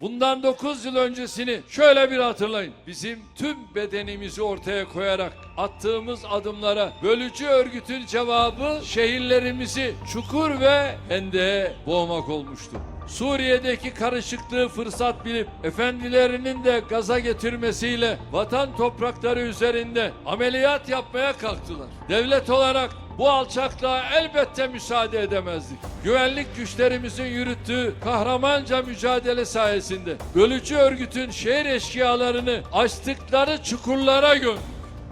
Bundan 9 yıl öncesini şöyle bir hatırlayın. Bizim tüm bedenimizi ortaya koyarak attığımız adımlara bölücü örgütün cevabı şehirlerimizi çukur ve hendeğe boğmak olmuştu. Suriye'deki karışıklığı fırsat bilip efendilerinin de gaza getirmesiyle vatan toprakları üzerinde ameliyat yapmaya kalktılar. Devlet olarak bu alçaklığa elbette müsaade edemezdik. Güvenlik güçlerimizin yürüttüğü kahramanca mücadele sayesinde bölücü örgütün şehir eşkıyalarını açtıkları çukurlara gömdük.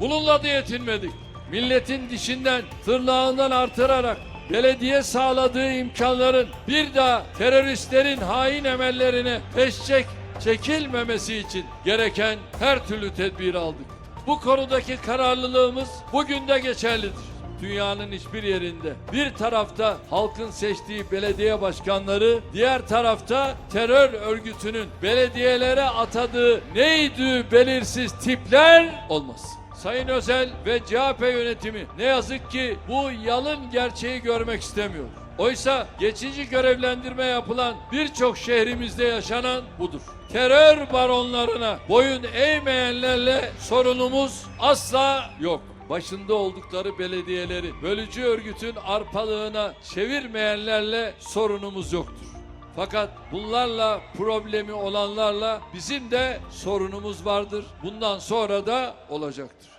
Bununla da yetinmedik. Milletin dişinden, tırnağından artırarak belediye sağladığı imkanların bir daha teröristlerin hain emellerine peşçek çekilmemesi için gereken her türlü tedbiri aldık. Bu konudaki kararlılığımız bugün de geçerlidir. Dünyanın hiçbir yerinde bir tarafta halkın seçtiği belediye başkanları, diğer tarafta terör örgütünün belediyelere atadığı neydi belirsiz tipler olmaz. Sayın Özel ve CHP yönetimi ne yazık ki bu yalın gerçeği görmek istemiyor. Oysa geçici görevlendirme yapılan birçok şehrimizde yaşanan budur. Terör baronlarına boyun eğmeyenlerle sorunumuz asla yok. Başında oldukları belediyeleri bölücü örgütün arpalığına çevirmeyenlerle sorunumuz yoktur. Fakat bunlarla problemi olanlarla bizim de sorunumuz vardır. Bundan sonra da olacaktır.